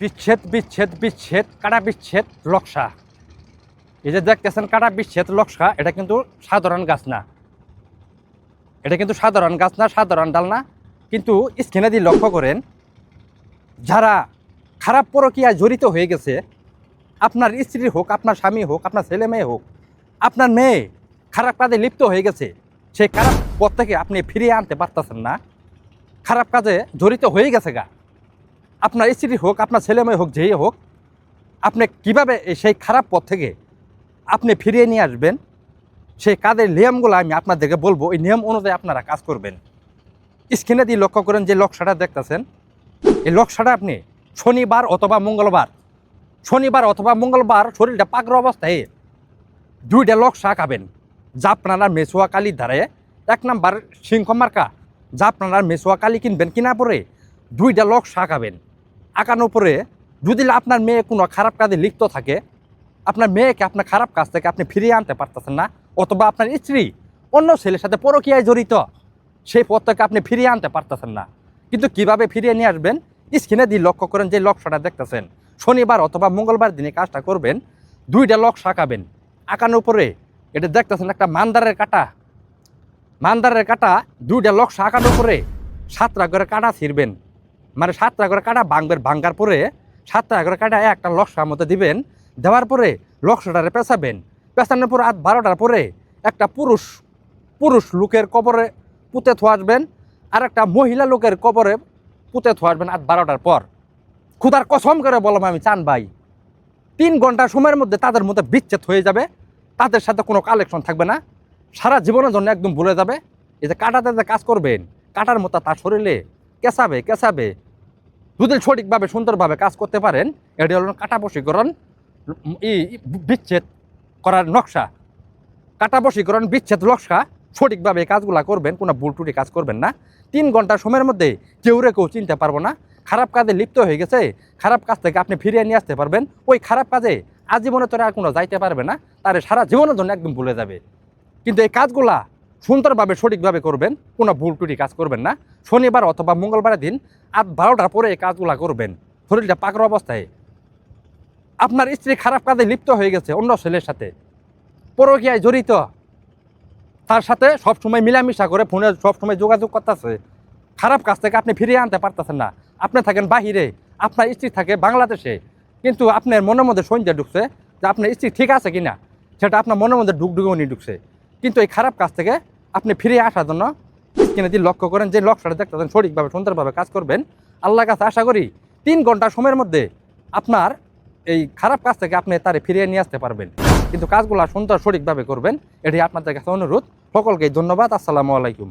বিচ্ছেদ বিচ্ছেদ বিচ্ছেদ, কাটা বিচ্ছেদ লকসা এই যে দেখতেছেন কাটা বিচ্ছেদ লকসা এটা কিন্তু সাধারণ গাছ না। এটা কিন্তু সাধারণ গাছ না, সাধারণ ডাল না। কিন্তু স্ক্রিনে দিয়ে লক্ষ্য করেন, যারা খারাপ প্রক্রিয়ায় জড়িত হয়ে গেছে, আপনার স্ত্রী হোক, আপনার স্বামী হোক, আপনার ছেলে মেয়ে হোক, আপনার মেয়ে খারাপ কাজে লিপ্ত হয়ে গেছে, সেই খারাপ পথ থেকে আপনি ফিরিয়ে আনতে পারতেছেন না। খারাপ কাজে জড়িত হয়ে গেছে গা। আপনার স্ত্রী হোক, আপনার ছেলে মেয়ে হোক, যেই হোক, আপনি কীভাবে সেই খারাপ পথ থেকে আপনি ফিরিয়ে নিয়ে আসবেন, সেই কাজের নিয়মগুলো আমি আপনাদেরকে বলব। এই নিয়ম অনুযায়ী আপনারা কাজ করবেন। স্ক্রিনে দিয়ে লক্ষ্য করেন যে লক্ষ্যটা দেখতেছেন। এই লক্ষ্যটা আপনি শনিবার অথবা মঙ্গলবার, শনিবার অথবা মঙ্গলবার শরীরটা পাগ্র অবস্থায় দুইটা লক্ষ্য খাবেন যা আপনারা মেসোয়া কালির ধারে। এক নাম্বার সিংহ মার্কা। যা আপনারা মেসোয়া কালি কিনবেন কিনা পরে দুইটা লক শাখাবেন আঁকানোর পরে যদি আপনার মেয়ে কোনো খারাপ কাজে লিপ্ত থাকে, আপনার মেয়েকে আপনার খারাপ কাজ থেকে আপনি ফিরিয়ে আনতে পারতেছেন না, অথবা আপনার স্ত্রী অন্য ছেলের সাথে পরকীয়ায় জড়িত, সেই পথ থেকে আপনি ফিরিয়ে আনতে পারতেছেন না। কিন্তু কীভাবে ফিরিয়ে নিয়ে আসবেন? স্ক্রিনে দিয়ে লক্ষ্য করেন যে লক্ষ্যটা দেখতেছেন। শনিবার অথবা মঙ্গলবার দিনে কাজটা করবেন, দুইটা লক আঁকাবেন। আঁকানোর পরে এটা দেখতেছেন একটা মান্দারের কাটা। মান্দারের কাটা দুইটা লক আঁকানোর পরে সাতটা করে কাটা ছিঁড়বেন। মানে সাতটা করে কাটা ভাঙবেন, ভাঙ্গার পরে সাতটা করে কাটা একটা লক্সার মধ্যে দিবেন, দেওয়ার পরে লক্সটারে পেঁচাবেন। পেঁচানোর পরে আধ বারোটার পরে একটা পুরুষ পুরুষ লোকের কবরে পুঁতে থোয়াসবেন আর একটা মহিলা লোকের কবরে পুঁতে থোয়াসবেন আধ বারোটার পর। খুদার কসম করে বললাম আমি, চান ভাই, তিন ঘণ্টা সময়ের মধ্যে তাদের মধ্যে বিচ্ছেদ হয়ে যাবে, তাদের সাথে কোনো কালেকশন থাকবে না, সারা জীবনের জন্য একদম ভুলে যাবে, এই যে কাটাতে যে কাজ করবেন, কাটার মতো তার শরীরে কেঁচাবে কেঁচাবে যদি সঠিকভাবে, সুন্দরভাবে কাজ করতে পারেন। এটি হল কাটা বশীকরণ, ই, বিচ্ছেদ করার নকশা। কাটা বশীকরণ, বিচ্ছেদ নকশা, সঠিকভাবে এই কাজগুলা করবেন, কোনো ভুল টুটি কাজ করবেন না। তিন ঘণ্টা সময়ের মধ্যে কেউ রে কেউ চিনতে পারব না। খারাপ কাজে লিপ্ত হয়ে গেছে, খারাপ কাজ থেকে আপনি ফিরিয়ে নিয়ে আসতে পারবেন। ওই খারাপ কাজে আজীবনে তোরা আর কোনো যাইতে পারবে না, তারে সারা জীবনের জন্য একদম ভুলে যাবে। কিন্তু এই কাজগুলা সুন্দরভাবে, সঠিকভাবে করবেন, কোনো ভুল টুটি কাজ করবেন না। শনিবার অথবা মঙ্গলবারের দিন আট বারোটার পরে এই কাজগুলা করবেন। শরীরটা পাকর অবস্থায়। আপনার স্ত্রী খারাপ কাজে লিপ্ত হয়ে গেছে অন্য ছেলের সাথে। পরকীয়ায় জড়িত। তার সাথে সবসময় মিলামিশা করে ফোনে সবসময় যোগাযোগ করতেছে। খারাপ কাজ থেকে আপনি ফিরিয়ে আনতে পারতেছেন না। আপনি থাকেন বাহিরে। আপনার স্ত্রী থাকে বাংলাদেশে। কিন্তু আপনার মনের মধ্যে সন্ধ্যা ঢুকছে যে আপনার স্ত্রী ঠিক আছে কিনা? সেটা আপনার মনের মধ্যে ডুকে উনি ঢুকছে। কিন্তু এই খারাপ কাজ থেকে আপনি ফিরে আসার জন্য স্ক্রিনে যদি লক্ষ্য করেন, যে লক্ষ্যটা দেখতেছেন সঠিকভাবে, সুন্দরভাবে কাজ করবেন। আল্লাহ কাছে আশা করি তিন ঘণ্টা সময়ের মধ্যে আপনার এই খারাপ কাজ থেকে আপনি তারে ফিরিয়ে নিয়ে আসতে পারবেন। কিন্তু কাজগুলো সুন্দর, সঠিকভাবে করবেন এটি আপনাদের কাছে অনুরোধ। সকলকে ধন্যবাদ। আসসালামু আলাইকুম।